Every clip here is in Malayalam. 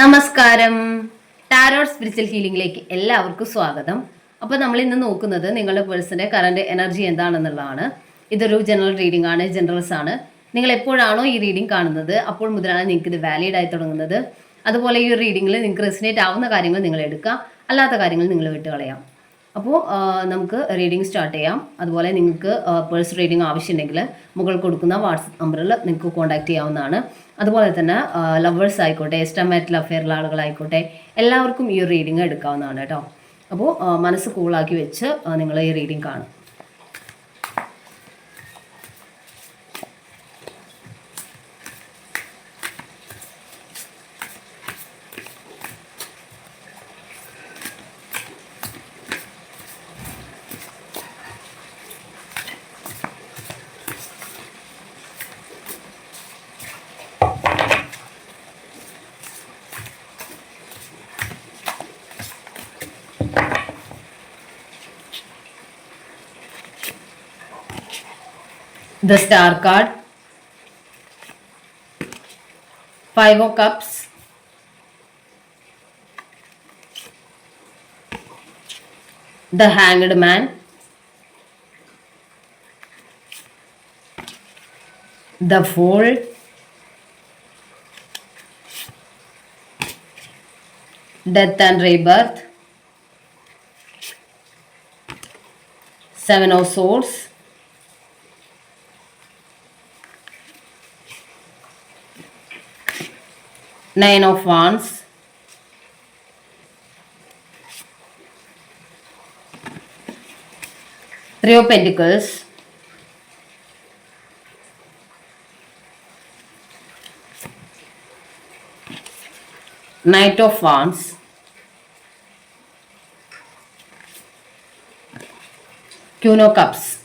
നമസ്കാരം. ടാരോട്ട് സ്പിരിച്വൽ ഹീലിംഗിലേക്ക് എല്ലാവർക്കും സ്വാഗതം. അപ്പോൾ നമ്മൾ ഇന്ന് നോക്കുന്നത് നിങ്ങളുടെ പേഴ്സന്റെ കറണ്ട് എനർജി എന്താണെന്നുള്ളതാണ്. ഇതൊരു ജനറൽ റീഡിംഗ് ആണ് ജനറൽസ് ആണ്. നിങ്ങൾ എപ്പോഴാണോ ഈ റീഡിംഗ് കാണുന്നത് അപ്പോൾ മുതലാണ് നിങ്ങൾക്ക് ഇത് വാലിഡ് ആയി തുടങ്ങുന്നത്. അതുപോലെ ഈ റീഡിങ്ങിൽ നിങ്ങൾക്ക് റെസിനേറ്റ് ആവുന്ന കാര്യങ്ങൾ നിങ്ങൾ എടുക്കുക. അല്ലാത്ത കാര്യങ്ങൾ നിങ്ങൾ വിട്ടുകളയാം. അപ്പോൾ നമുക്ക് റീഡിംഗ് സ്റ്റാർട്ട് ചെയ്യാം. അതുപോലെ നിങ്ങൾക്ക് പേഴ്സ് റീഡിംഗ് ആവശ്യമുണ്ടെങ്കിൽ മുകൾ കൊടുക്കുന്ന വാട്സപ്പ് നമ്പറിൽ നിങ്ങൾക്ക് കോൺടാക്ട് ചെയ്യാവുന്നതാണ്. അതുപോലെ തന്നെ ലവേഴ്സ് ആയിക്കോട്ടെ എസ്റ്റമാറ്റിൽ അഫെയറുള്ള ആളുകളായിക്കോട്ടെ എല്ലാവർക്കും ഈ റീഡിംഗ് എടുക്കാവുന്നതാണ് കേട്ടോ. അപ്പോൾ മനസ്സ് കൂളാക്കി വെച്ച് നിങ്ങൾ ഈ റീഡിംഗ് കാണും. The star card five of cups the hanged man the fool death and rebirth seven of swords nine of wands. Three of pentacles. Knight of wands. Queen of cups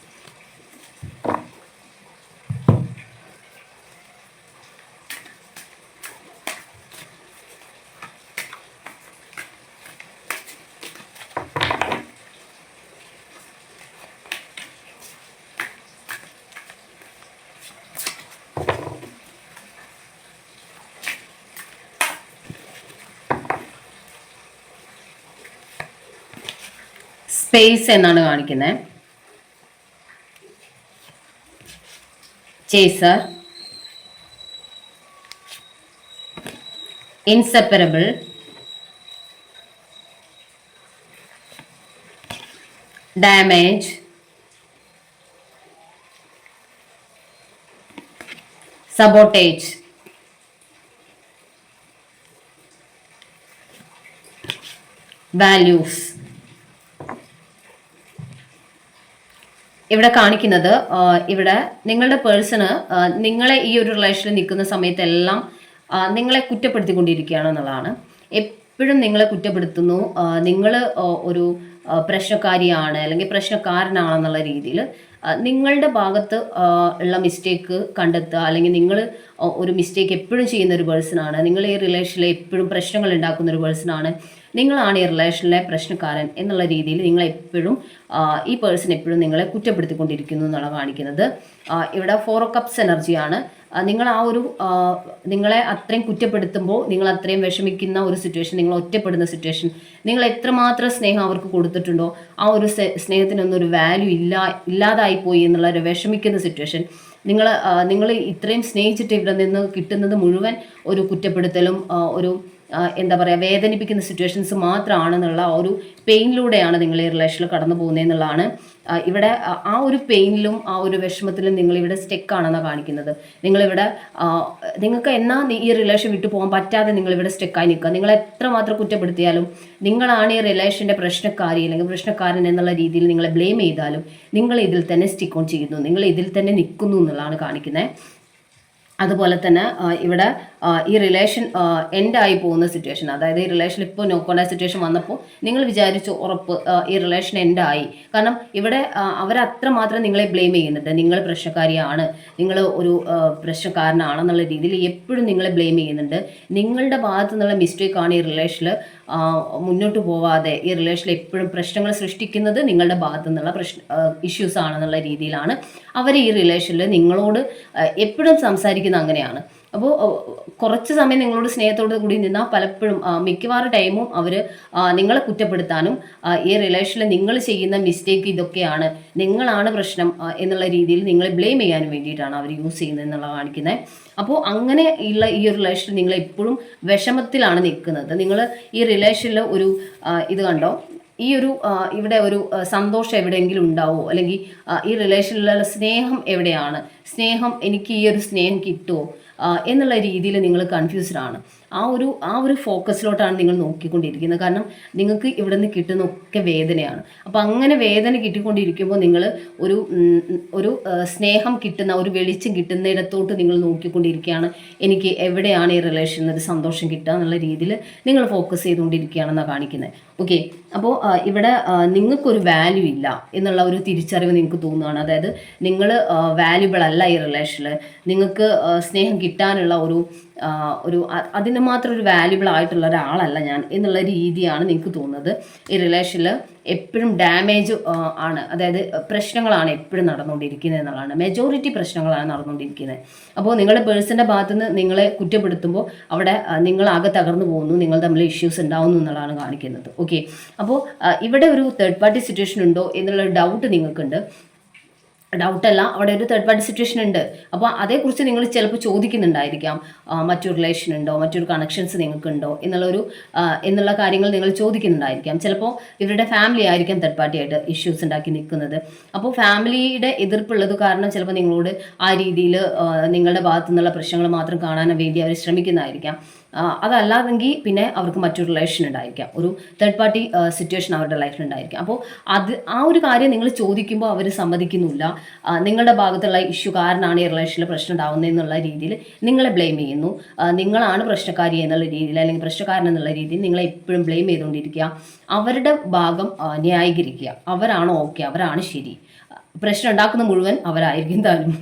space എന്നാണ് കാണിക്കുന്നത് chaser inseparable damage sabotage values ഇവിടെ കാണിക്കുന്നത് ഇവിടെ നിങ്ങളുടെ പേഴ്സണ് നിങ്ങളെ ഈ ഒരു റിലേഷനിൽ നിൽക്കുന്ന സമയത്തെല്ലാം നിങ്ങളെ കുറ്റപ്പെടുത്തിക്കൊണ്ടിരിക്കുകയാണ് എന്നുള്ളതാണ്. എപ്പോഴും നിങ്ങളെ കുറ്റപ്പെടുത്തുന്നു. നിങ്ങൾ ഒരു പ്രശ്നക്കാരിയാണ് അല്ലെങ്കിൽ പ്രശ്നക്കാരനാണെന്നുള്ള രീതിയിൽ നിങ്ങളുടെ ഭാഗത്ത് ഉള്ള മിസ്റ്റേക്ക് കണ്ടെത്തുക അല്ലെങ്കിൽ നിങ്ങൾ ഒരു മിസ്റ്റേക്ക് എപ്പോഴും ചെയ്യുന്ന ഒരു പേഴ്സണാണ് നിങ്ങൾ ഈ റിലേഷനിൽ എപ്പോഴും പ്രശ്നങ്ങൾ ഉണ്ടാക്കുന്ന ഒരു പേഴ്സണാണ് നിങ്ങളാണ് ഈ റിലേഷനിലെ പ്രശ്നക്കാരൻ എന്നുള്ള രീതിയിൽ നിങ്ങൾ എപ്പോഴും ഈ പേഴ്സൺ എപ്പോഴും നിങ്ങളെ കുറ്റപ്പെടുത്തിക്കൊണ്ടിരിക്കുന്നു എന്നുള്ള കാണിക്കുന്നത്. ഇവിടെ ഫോർ കപ്സ് എനർജിയാണ് നിങ്ങൾ ആ ഒരു നിങ്ങളെ അത്രയും കുറ്റപ്പെടുത്തുമ്പോൾ നിങ്ങൾ അത്രയും വിഷമിക്കുന്ന ഒരു സിറ്റുവേഷൻ നിങ്ങൾ ഒറ്റപ്പെടുന്ന സിറ്റുവേഷൻ നിങ്ങൾ എത്രമാത്രം സ്നേഹം അവർക്ക് കൊടുത്തിട്ടുണ്ടോ ആ ഒരു സ്നേ- സ്നേഹത്തിനൊന്നും ഒരു വാല്യൂ ഇല്ല ഇല്ലാതായി പോയി എന്നുള്ള ഒരു വിഷമിക്കുന്ന സിറ്റുവേഷൻ നിങ്ങൾ നിങ്ങൾ ഇത്രയും സ്നേഹിച്ചിട്ട് ഇവിടെ നിന്ന് കിട്ടുന്നത് മുഴുവൻ ഒരു കുറ്റപ്പെടുത്തലും ഒരു എന്താ പറയുക വേദനിപ്പിക്കുന്ന സിറ്റുവേഷൻസ് മാത്രമാണെന്നുള്ള ഒരു പെയിനിലൂടെയാണ് നിങ്ങൾ ഈ റിലേഷനിൽ കടന്നു പോകുന്നതെന്നുള്ളതാണ് ഇവിടെ ആ ഒരു പെയിനിലും ആ ഒരു വിഷമത്തിലും നിങ്ങൾ ഇവിടെ സ്റ്റെക്കാണെന്നാണ് കാണിക്കുന്നത്. നിങ്ങളിവിടെ നിങ്ങൾക്ക് എന്നാ ഈ റിലേഷൻ വിട്ടു പോകാൻ പറ്റാതെ നിങ്ങൾ ഇവിടെ സ്റ്റെക്കായി നിൽക്കുക. നിങ്ങൾ എത്രമാത്രം കുറ്റപ്പെടുത്തിയാലും നിങ്ങളാണ് ഈ റിലേഷന്റെ പ്രശ്നക്കാരി അല്ലെങ്കിൽ പ്രശ്നക്കാരൻ എന്നുള്ള രീതിയിൽ നിങ്ങളെ ബ്ലെയിം ചെയ്താലും നിങ്ങൾ ഇതിൽ തന്നെ സ്റ്റിക്ക് ഓൺ ചെയ്യുന്നു. നിങ്ങൾ ഇതിൽ തന്നെ നിൽക്കുന്നു എന്നുള്ളതാണ് കാണിക്കുന്നത്. അതുപോലെ തന്നെ ഇവിടെ ഈ റിലേഷൻ എൻഡ് ആയി പോകുന്ന സിറ്റുവേഷൻ അതായത് ഈ റിലേഷൻ ഇപ്പോൾ നോക്കേണ്ട സിറ്റുവേഷൻ വന്നപ്പോൾ നിങ്ങൾ വിചാരിച്ചു ഉറപ്പ് ഈ റിലേഷൻ എൻഡ് ആയി കാരണം ഇവിടെ അവരത്ര മാത്രം നിങ്ങളെ ബ്ലെയിം ചെയ്യുന്നുണ്ട് നിങ്ങൾ പ്രശ്നക്കാരിയാണ്. നിങ്ങൾ ഒരു പ്രശ്നക്കാരനാണെന്നുള്ള രീതിയിൽ എപ്പോഴും നിങ്ങളെ ബ്ലെയിം ചെയ്യുന്നുണ്ട്. നിങ്ങളുടെ ഭാഗത്തു നിന്നുള്ള മിസ്റ്റേക്കാണ് ഈ റിലേഷനിൽ മുന്നോട്ട് പോവാതെ ഈ റിലേഷനിൽ എപ്പോഴും പ്രശ്നങ്ങൾ സൃഷ്ടിക്കുന്നത് നിങ്ങളുടെ ഭാഗത്തു നിന്നുള്ള പ്രശ്ന ഇഷ്യൂസ് ആണെന്നുള്ള രീതിയിലാണ്. അവർ ഈ റിലേഷനിൽ നിങ്ങളോട് എപ്പോഴും സംസാരിക്കുന്നത് അങ്ങനെയാണ്. അപ്പോൾ കുറച്ച് സമയം നിങ്ങളോട് സ്നേഹത്തോട് കൂടി നിന്നാൽ പലപ്പോഴും മിക്കവാറും ടൈമും അവർ നിങ്ങളെ കുറ്റപ്പെടുത്താനും ഈ റിലേഷനിൽ നിങ്ങൾ ചെയ്യുന്ന മിസ്റ്റേക്ക് ഇതൊക്കെയാണ് നിങ്ങളാണ് പ്രശ്നം എന്നുള്ള രീതിയിൽ നിങ്ങളെ ബ്ലെയിം ചെയ്യാനും വേണ്ടിയിട്ടാണ് അവർ യൂസ് ചെയ്യുന്നത് എന്നുള്ള കാണിക്കുന്നത് അപ്പോൾ അങ്ങനെ ഉള്ള ഈ റിലേഷനിൽ നിങ്ങൾ എപ്പോഴും വിഷമത്തിലാണ് നിൽക്കുന്നത് നിങ്ങൾ ഈ റിലേഷനിൽ ഒരു ഇത് കണ്ടോ? ഈ ഒരു ഇവിടെ ഒരു സന്തോഷം എവിടെയെങ്കിലും ഉണ്ടാവോ? അല്ലെങ്കിൽ ഈ റിലേഷനിലുള്ള സ്നേഹം എവിടെയാണ്? സ്നേഹം എനിക്ക് ഈ ഒരു സ്നേഹം കിട്ടുമോ എന്നുള്ള രീതിയിൽ നിങ്ങൾ കൺഫ്യൂസ്ഡ് ആണ്. ആ ഒരു ആ ഒരു ഫോക്കസിലോട്ടാണ് നിങ്ങൾ നോക്കിക്കൊണ്ടിരിക്കുന്നത്. കാരണം നിങ്ങൾക്ക് ഇവിടെ നിന്ന് കിട്ടുന്ന ഒക്കെ വേദനയാണ്. അപ്പോൾ അങ്ങനെ വേദന കിട്ടിക്കൊണ്ടിരിക്കുമ്പോൾ നിങ്ങൾ ഒരു ഒരു സ്നേഹം കിട്ടുന്ന ഒരു വെളിച്ചം കിട്ടുന്നിടത്തോട്ട് നിങ്ങൾ നോക്കിക്കൊണ്ടിരിക്കുകയാണ്. എനിക്ക് എവിടെയാണ് ഈ റിലേഷനിൽ ഒരു സന്തോഷം കിട്ടുക എന്നുള്ള രീതിയിൽ നിങ്ങൾ ഫോക്കസ് ചെയ്തുകൊണ്ടിരിക്കുകയാണെന്നാണ് കാണിക്കുന്നത്. ഓക്കെ അപ്പോൾ ഇവിടെ നിങ്ങൾക്കൊരു വാല്യൂ ഇല്ല എന്നുള്ള ഒരു തിരിച്ചറിവ് നിങ്ങൾക്ക് തോന്നുകയാണ്. അതായത് നിങ്ങൾ വാല്യുബിൾ അല്ല ഈ റിലേഷനിൽ നിങ്ങൾക്ക് സ്നേഹം കിട്ടാനുള്ള ഒരു ഒരു അതിന് മാത്രം ഒരു വാല്യുബിൾ ആയിട്ടുള്ള ഒരാളല്ല ഞാൻ എന്നുള്ള രീതിയാണ് നിങ്ങൾക്ക് തോന്നുന്നത്. ഈ റിലേഷനിൽ എപ്പോഴും ഡാമേജ് ആണ്. അതായത് പ്രശ്നങ്ങളാണ് എപ്പോഴും നടന്നുകൊണ്ടിരിക്കുന്നത് എന്നുള്ളതാണ്. മെജോറിറ്റി പ്രശ്നങ്ങളാണ് നടന്നുകൊണ്ടിരിക്കുന്നത്. അപ്പോൾ നിങ്ങളുടെ പേഴ്സന്റെ ഭാഗത്തു നിന്ന് നിങ്ങളെ കുറ്റപ്പെടുത്തുമ്പോൾ അവിടെ നിങ്ങളാകെ തകർന്നു പോകുന്നു നിങ്ങൾ തമ്മിൽ ഇഷ്യൂസ് ഉണ്ടാവുന്നു എന്നുള്ളതാണ് കാണിക്കുന്നത്. ഓക്കെ അപ്പോൾ ഇവിടെ ഒരു തേർഡ് പാർട്ടി സിറ്റുവേഷൻ ഉണ്ടോ എന്നുള്ള ഡൗട്ട് നിങ്ങൾക്കുണ്ട്. ഡൗട്ടല്ല അവിടെ ഒരു തേർഡ് പാർട്ടി സിറ്റുവേഷൻ ഉണ്ട്. അപ്പോൾ അതേക്കുറിച്ച് നിങ്ങൾ ചിലപ്പോൾ ചോദിക്കുന്നുണ്ടായിരിക്കാം. മറ്റൊരു റിലേഷൻ ഉണ്ടോ? മറ്റൊരു കണക്ഷൻസ് നിങ്ങൾക്കുണ്ടോ? എന്നുള്ളൊരു എന്നുള്ള കാര്യങ്ങൾ നിങ്ങൾ ചോദിക്കുന്നുണ്ടായിരിക്കാം. ചിലപ്പോൾ ഇവരുടെ ഫാമിലി ആയിരിക്കാം തേർഡ് പാർട്ടി ആയിട്ട് ഇഷ്യൂസ് ഉണ്ടാക്കി നിൽക്കുന്നത്. അപ്പോൾ ഫാമിലിയുടെ എതിർപ്പുള്ളത് കാരണം ചിലപ്പോൾ നിങ്ങളോട് ആ രീതിയിൽ നിങ്ങളുടെ ഭാഗത്തു നിന്നുള്ള പ്രശ്നങ്ങൾ മാത്രം കാണാൻ വേണ്ടി അവർ ശ്രമിക്കുന്നതായിരിക്കാം. അതല്ലാതെങ്കിൽ പിന്നെ അവർക്ക് മറ്റൊരു റിലേഷൻ ഉണ്ടായിരിക്കാം. ഒരു തേർഡ് പാർട്ടി സിറ്റുവേഷൻ അവരുടെ ലൈഫിൽ ഉണ്ടായിരിക്കാം. അപ്പോൾ അത് ആ ഒരു കാര്യം നിങ്ങൾ ചോദിക്കുമ്പോൾ അവർ സമ്മതിക്കുന്നില്ല. നിങ്ങളുടെ ഭാഗത്തുള്ള ഇഷ്യൂ കാരണമാണ് ഈ റിലേഷനിൽ പ്രശ്നം ഉണ്ടാവുന്നത് എന്നുള്ള രീതിയിൽ നിങ്ങളെ ബ്ലെയിം ചെയ്യുന്നു. നിങ്ങളാണ് പ്രശ്നക്കാരി എന്നുള്ള രീതിയിൽ അല്ലെങ്കിൽ പ്രശ്നക്കാരൻ എന്നുള്ള രീതിയിൽ നിങ്ങളെ എപ്പോഴും ബ്ലെയിം ചെയ്തുകൊണ്ടിരിക്കുക. അവരുടെ ഭാഗം ന്യായീകരിക്കുക. അവരാണ് ഓക്കെ അവരാണ് ശരി. പ്രശ്നം ഉണ്ടാക്കുന്ന മുഴുവൻ അവരായിരിക്കും താനും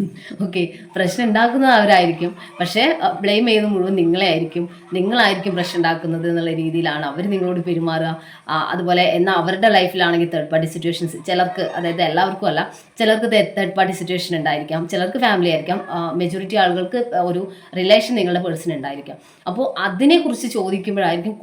ഓക്കെ പ്രശ്നം ഉണ്ടാക്കുന്നത് അവരായിരിക്കും. പക്ഷേ ബ്ലെയിം ചെയ്യുന്ന മുഴുവൻ നിങ്ങളെ ആയിരിക്കും. നിങ്ങളായിരിക്കും പ്രശ്നം ഉണ്ടാക്കുന്നത് എന്നുള്ള രീതിയിലാണ് അവർ നിങ്ങളോട് പെരുമാറുക. അതുപോലെ എന്നാൽ അവരുടെ ലൈഫിലാണെങ്കിൽ തേർഡ് പാർട്ടി സിറ്റുവേഷൻസ് ചിലർക്ക് അതായത് എല്ലാവർക്കും അല്ല ചിലർക്ക് തേർഡ് പാർട്ടി സിറ്റുവേഷൻ ഉണ്ടായിരിക്കാം. ചിലർക്ക് ഫാമിലി ആയിരിക്കാം. മെജോറിറ്റി ആളുകൾക്ക് ഒരു റിലേഷൻ നിങ്ങളുടെ പേഴ്സൺ ഉണ്ടായിരിക്കാം. അപ്പോൾ അതിനെക്കുറിച്ച് ചോദിക്കുമ്പോഴായിരിക്കും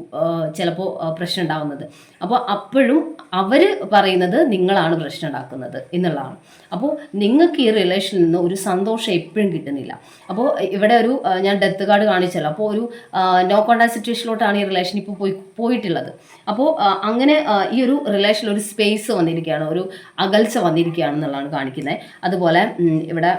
ചിലപ്പോൾ പ്രശ്നം ഉണ്ടാവുന്നത് അപ്പോൾ അപ്പോഴും അവർ പറയുന്നത് നിങ്ങളാണ് പ്രശ്നം ഉണ്ടാക്കുന്നത് എന്നുള്ളതാണ്. അപ്പോൾ നിങ്ങൾക്ക് ഈ റിലേഷനിൽ നിന്ന് ഒരു സന്തോഷം എപ്പോഴും കിട്ടുന്നില്ല. അപ്പോൾ ഇവിടെ ഒരു ഞാൻ ഡെത്ത് കാർഡ് കാണിച്ചല്ലോ. അപ്പോൾ ഒരു നോ കോണ്ടാക്ട് സിറ്റുവേഷനിലോട്ടാണ് ഈ റിലേഷൻ ഇപ്പോൾ പോയി പോയിട്ടുള്ളത്. അപ്പോൾ അങ്ങനെ ഈ ഒരു റിലേഷനിൽ ഒരു സ്പേസ് വന്നിരിക്കുകയാണ്. ഒരു അകൽച്ച വന്നിരിക്കുകയാണ് വന്നിരിക്കുകയാണെന്നുള്ളതാണ് കാണിക്കുന്നത്. അതുപോലെ ഇവിടെ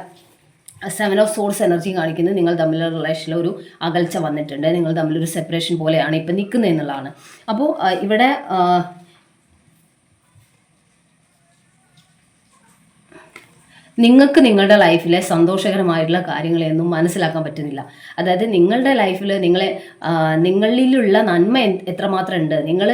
സെവൻ ഓഫ് സോഴ്സ് എനർജി കാണിക്കുന്നത് നിങ്ങൾ തമ്മിലുള്ള റിലേഷനിൽ ഒരു അകൽച്ച വന്നിട്ടുണ്ട്. നിങ്ങൾ തമ്മിലൊരു സെപ്പറേഷൻ പോലെയാണ് ഇപ്പം നിൽക്കുന്നത് എന്നുള്ളതാണ്. അപ്പോൾ ഇവിടെ നിങ്ങൾക്ക് നിങ്ങളുടെ ലൈഫിലെ സന്തോഷകരമായിട്ടുള്ള കാര്യങ്ങളെയൊന്നും മനസ്സിലാക്കാൻ പറ്റുന്നില്ല. അതായത് നിങ്ങളുടെ ലൈഫിൽ നിങ്ങളെ നിങ്ങളിലുള്ള നന്മ എത്രമാത്രം ഉണ്ട് നിങ്ങൾ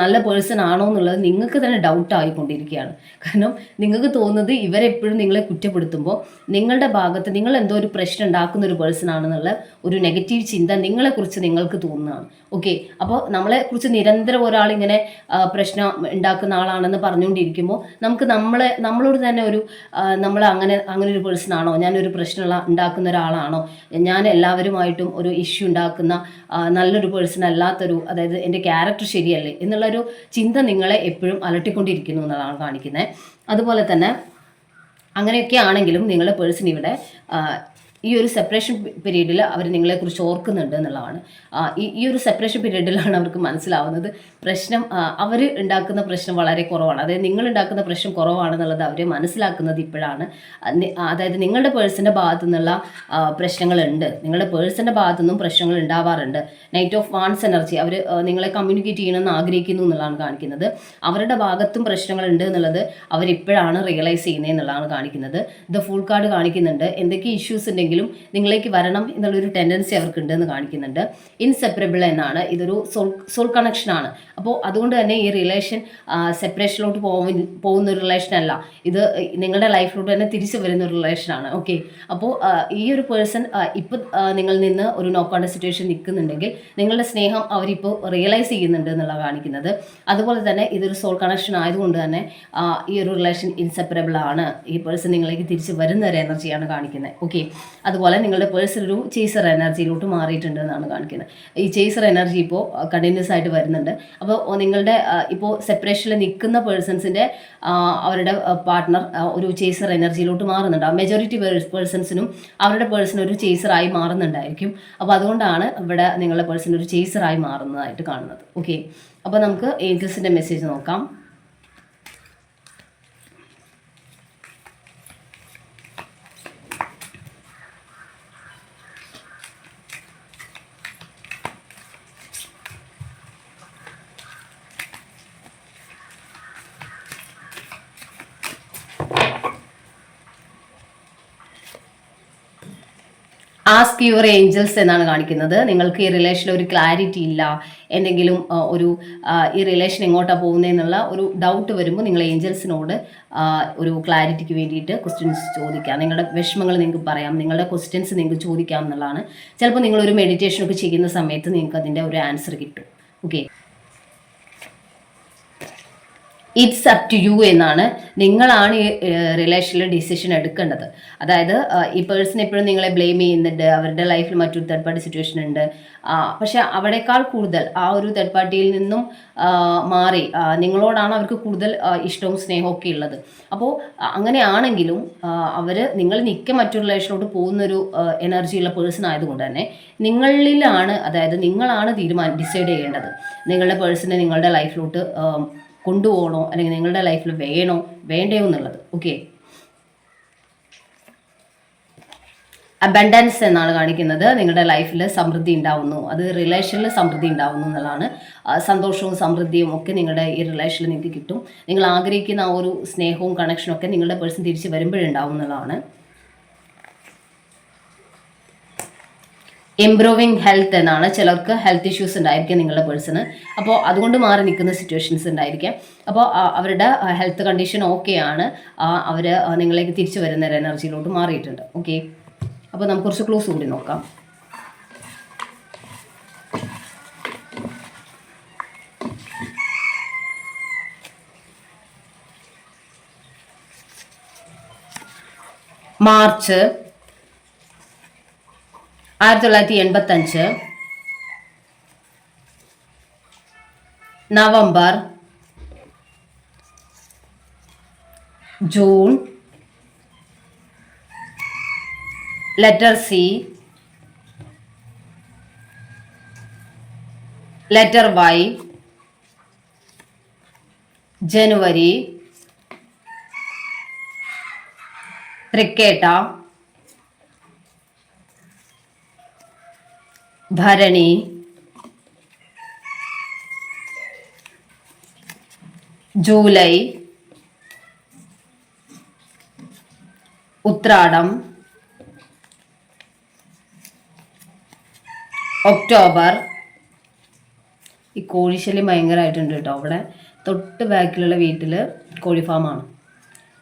നല്ല പേഴ്സൺ ആണോ എന്നുള്ളത് നിങ്ങൾക്ക് തന്നെ ഡൗട്ട് ആയിക്കൊണ്ടിരിക്കുകയാണ്. കാരണം നിങ്ങൾക്ക് തോന്നുന്നത് ഇവരെപ്പോഴും നിങ്ങളെ കുറ്റപ്പെടുത്തുമ്പോൾ നിങ്ങളുടെ ഭാഗത്ത് നിങ്ങൾ എന്തോ ഒരു പ്രശ്നം ഉണ്ടാക്കുന്ന ഒരു പേഴ്സൺ ആണെന്നുള്ള ഒരു നെഗറ്റീവ് ചിന്ത നിങ്ങളെക്കുറിച്ച് നിങ്ങൾക്ക് തോന്നുന്നതാണ്. ഓക്കെ അപ്പോൾ നമ്മളെക്കുറിച്ച് നിരന്തരം ഒരാളിങ്ങനെ ഇങ്ങനെ പ്രശ്നം ഉണ്ടാക്കുന്ന ആളാണെന്ന് പറഞ്ഞുകൊണ്ടിരിക്കുമ്പോൾ നമുക്ക് നമ്മളെ നമ്മളോട് തന്നെ ഒരു നമ്മൾ അങ്ങനെ അങ്ങനെ ഒരു പേഴ്സൺ ആണോ ഞാനൊരു പ്രശ്നമുള്ള ഉണ്ടാക്കുന്ന ഒരാളാണോ? ഞാൻ എല്ലാവരുമായിട്ടും ഒരു ഇഷ്യൂ ഉണ്ടാക്കുന്ന നല്ലൊരു പേഴ്സൺ അല്ലാത്തൊരു അതായത് എന്റെ ക്യാരക്ടർ ശരിയല്ലേ? എന്നുള്ളൊരു ചിന്ത നിങ്ങളെ എപ്പോഴും അലട്ടിക്കൊണ്ടിരിക്കുന്നു എന്നുള്ളതാണ് കാണിക്കുന്നത്. അതുപോലെ തന്നെ അങ്ങനെയൊക്കെ ആണെങ്കിലും നിങ്ങളുടെ പേഴ്സൺ ഇവിടെ ഈ ഒരു സെപ്പറേഷൻ പീരീഡിൽ അവർ നിങ്ങളെക്കുറിച്ച് ഓർക്കുന്നുണ്ട് എന്നുള്ളതാണ്. ഈ ഒരു സെപ്പറേഷൻ പീരീഡിലാണ് അവർക്ക് മനസ്സിലാവുന്നത്. പ്രശ്നം അവർ ഉണ്ടാക്കുന്ന പ്രശ്നം വളരെ കുറവാണ്. അതായത് നിങ്ങൾ ഉണ്ടാക്കുന്ന പ്രശ്നം കുറവാണെന്നുള്ളത് അവർ മനസ്സിലാക്കുന്നത് ഇപ്പോഴാണ്. അതായത് നിങ്ങളുടെ പേഴ്സിന്റെ ഭാഗത്തു നിന്നുള്ള പ്രശ്നങ്ങളുണ്ട്. നിങ്ങളുടെ പേഴ്സിന്റെ ഭാഗത്തു നിന്നും പ്രശ്നങ്ങൾ ഉണ്ടാവാറുണ്ട്. നൈറ്റ് ഓഫ് വാൺസ് എനർജി അവർ നിങ്ങളെ കമ്മ്യൂണിക്കേറ്റ് ചെയ്യണമെന്ന് ആഗ്രഹിക്കുന്നു എന്നുള്ളതാണ് കാണിക്കുന്നത്. അവരുടെ ഭാഗത്തും പ്രശ്നങ്ങളുണ്ട് എന്നുള്ളത് അവരിപ്പോഴാണ് റിയലൈസ് ചെയ്യുന്നത് എന്നുള്ളതാണ് കാണിക്കുന്നത്. ദ ഫുൾ കാർഡ് കാണിക്കുന്നുണ്ട്. എന്തൊക്കെ ഇഷ്യൂസ് ഉണ്ടെങ്കിലും നിങ്ങളിലേക്ക് വരണം എന്നുള്ളൊരു ടെൻഡൻസി അവർക്കുണ്ട് എന്ന് കാണിക്കുന്നുണ്ട്. ഇൻസെപ്പറബിൾ എന്നാണ്. ഇതൊരു സോൾ സോൾ കണക്ഷൻ ആണ്. അപ്പോൾ അതുകൊണ്ട് തന്നെ ഈ റിലേഷൻ സെപ്പറേഷനിലോട്ട് പോകുന്ന പോകുന്ന ഒരു റിലേഷൻ അല്ല. ഇത് നിങ്ങളുടെ ലൈഫിലോട്ട് തന്നെ തിരിച്ചു വരുന്ന ഒരു റിലേഷനാണ് ഓക്കെ അപ്പോൾ ഈ ഒരു പേഴ്സൺ ഇപ്പോൾ നിങ്ങളിൽ നിന്ന് ഒരു നോക്കാണ്ട സിറ്റുവേഷൻ നിൽക്കുന്നുണ്ടെങ്കിൽ നിങ്ങളുടെ സ്നേഹം അവരിപ്പോൾ റിയലൈസ് ചെയ്യുന്നുണ്ട് എന്നുള്ള കാണിക്കുന്നത്. അതുപോലെ തന്നെ ഇതൊരു സോൾ കണക്ഷൻ ആയതുകൊണ്ട് തന്നെ ഈ ഒരു റിലേഷൻ ഇൻസെപ്പറബിൾ ആണ്. ഈ പേഴ്സൺ നിങ്ങളിലേക്ക് തിരിച്ച് വരുന്ന ഒരു എനർജിയാണ് കാണിക്കുന്നത്. ഓക്കെ അതുപോലെ നിങ്ങളുടെ പേഴ്സൺ ഒരു ചേസർ എനർജിയിലോട്ട് മാറിയിട്ടുണ്ട് എന്നാണ് കാണിക്കുന്നത്. ഈ ചേസർ എനർജി ഇപ്പോൾ കണ്ടിന്യൂസ് ആയിട്ട് വരുന്നുണ്ട്. അപ്പോൾ നിങ്ങളുടെ ഇപ്പോൾ സെപ്പറേഷനിൽ നിൽക്കുന്ന പേഴ്സൺസിന്റെ അവരുടെ പാർട്ട്ണർ ഒരു ചേസർ എനർജിയിലോട്ട് മാറുന്നുണ്ട്. മെജോറിറ്റി പേഴ്സൺസിനും അവരുടെ പേഴ്സൺ ഒരു ചേസറായി മാറുന്നുണ്ടായിരിക്കും. അപ്പോൾ അതുകൊണ്ടാണ് ഇവിടെ നിങ്ങളുടെ പേഴ്സൺ ഒരു ചേസറായി മാറുന്നതായിട്ട് കാണുന്നത്. ഓക്കെ അപ്പോൾ നമുക്ക് ഏഞ്ചൽസിന്റെ മെസ്സേജ് നോക്കാം. ആസ്ക് യുവർ ഏഞ്ചൽസ് എന്നാണ് കാണിക്കുന്നത്. നിങ്ങൾക്ക് ഈ റിലേഷനിൽ ഒരു ക്ലാരിറ്റി ഇല്ല. എന്തെങ്കിലും ഒരു ഈ റിലേഷൻ എങ്ങോട്ടാണ് പോകുന്നതെന്നുള്ള ഒരു ഡൗട്ട് വരുമ്പോൾ നിങ്ങൾ ഏഞ്ചൽസിനോട് ഒരു ക്ലാരിറ്റിക്ക് വേണ്ടിയിട്ട് ക്വസ്റ്റ്യൻസ് ചോദിക്കാം നിങ്ങളുടെ വിഷമങ്ങൾ നിങ്ങൾക്ക് പറയാം. നിങ്ങളുടെ ക്വസ്റ്റ്യൻസ് നിങ്ങൾക്ക് ചോദിക്കാം എന്നുള്ളതാണ്. ചിലപ്പോൾ നിങ്ങളൊരു മെഡിറ്റേഷൻ ഒക്കെ ചെയ്യുന്ന സമയത്ത് നിങ്ങൾക്ക് അതിന്റെ ഒരു ആൻസർ കിട്ടും. Okay it's up to you എന്നാണ് നിങ്ങളാണ് ഈ റിലേഷനിൽ ഡിസിഷൻ എടുക്കേണ്ടത്. അതായത് ഈ പേഴ്സൺ എപ്പോഴും നിങ്ങളെ ബ്ലെയിം ചെയ്യുന്നുണ്ട് അവരുടെ ലൈഫിൽ മറ്റൊരു തേർഡ് പാർട്ടി സിറ്റുവേഷൻ ഉണ്ട്. പക്ഷെ അവിടേക്കാൾ കൂടുതൽ ആ ഒരു തേർഡ് പാർട്ടിയിൽ നിന്നും മാറി. നിങ്ങളോടാണ് അവർക്ക് കൂടുതൽ ഇഷ്ടവും സ്നേഹവും ഒക്കെ ഉള്ളത്. അപ്പോൾ അങ്ങനെയാണെങ്കിലും അവർ നിങ്ങൾ നിൽക്ക മറ്റൊരു റിലേഷനിലോട്ട് പോകുന്നൊരു എനർജിയുള്ള പേഴ്സൺ ആയതുകൊണ്ട് തന്നെ നിങ്ങളിലാണ് അതായത് നിങ്ങളാണ് തീരുമാനം ഡിസൈഡ് ചെയ്യേണ്ടത്. നിങ്ങളുടെ പേഴ്സണെ നിങ്ങളുടെ ലൈഫിലോട്ട് കൊണ്ടുപോകണോ? അല്ലെങ്കിൽ നിങ്ങളുടെ ലൈഫിൽ വേണോ? വേണ്ടയോ എന്നുള്ളത്. ഓക്കെ അബൻഡൻസ് എന്നാണ് കാണിക്കുന്നത്. നിങ്ങളുടെ ലൈഫിൽ സമൃദ്ധി ഉണ്ടാവുന്നു. അത് റിലേഷനിൽ സമൃദ്ധി ഉണ്ടാവുന്നു എന്നുള്ളതാണ്. സന്തോഷവും സമൃദ്ധിയും ഒക്കെ നിങ്ങളുടെ ഈ റിലേഷനിൽ നിങ്ങൾക്ക് കിട്ടും. നിങ്ങൾ ആഗ്രഹിക്കുന്ന ആ ഒരു സ്നേഹവും കണക്ഷനും ഒക്കെ നിങ്ങളുടെ പേഴ്സൺ തിരിച്ച് വരുമ്പോഴുണ്ടാവും എന്നുള്ളതാണ്. ഇംപ്രൂവിങ് ഹെൽത്ത് എന്നാണ് ചിലർക്ക് ഹെൽത്ത് ഇഷ്യൂസ് ഉണ്ടായിരിക്കാം നിങ്ങളുടെ പേഴ്സണ് അപ്പോൾ അതുകൊണ്ട് മാറി നിൽക്കുന്ന സിറ്റുവേഷൻസ് ഉണ്ടായിരിക്കാം. അപ്പോൾ അവരുടെ ഹെൽത്ത് കണ്ടീഷൻ ഓക്കെയാണ് അവർ നിങ്ങളേക്ക് തിരിച്ചു വരുന്ന ഒരു എനർജിയിലോട്ട് മാറിയിട്ടുണ്ട്. ഓക്കെ അപ്പോൾ നമുക്ക് കുറച്ച് ക്ലോസ് കൂടി നോക്കാം. മാർച്ച് ആയിരത്തി തൊള്ളായിരത്തി എൺപത്തഞ്ച് November. June. Letter C. Letter Y. ജനുവരി. തൃക്കേട്ട. ഭരണി. ജൂലൈ. ഉത്രാടം. ഒക്ടോബർ. ഈ കോഴിശല്യം ഭയങ്കരമായിട്ടുണ്ട് കേട്ടോ. അവിടെ തൊട്ട് ബാക്കിലുള്ള വീട്ടിൽ കോഴി ഫാമാണ്.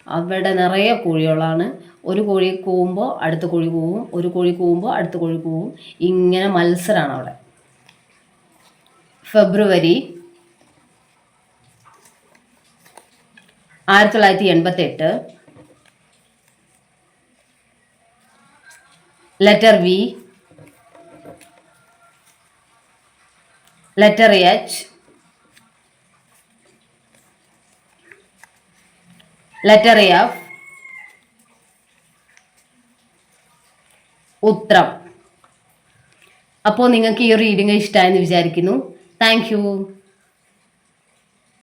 അവിടെ നിറയെ കോഴികളാണ് ഒരു കോഴി കൂവുമ്പോൾ അടുത്ത കോഴി കൂവും ഒരു കോഴി കൂവുമ്പോൾ അടുത്ത കോഴി കൂവും. ഇങ്ങനെ മത്സരമാണ് അവിടെ. ഫെബ്രുവരി ആയിരത്തി തൊള്ളായിരത്തി എൺപത്തി എട്ട് letter V letter H letter F ഉത്രം. അപ്പോൾ നിങ്ങൾക്ക് ഈ റീഡിംഗ് ഇഷ്ടമായെന്ന് വിചാരിക്കുന്നു. താങ്ക്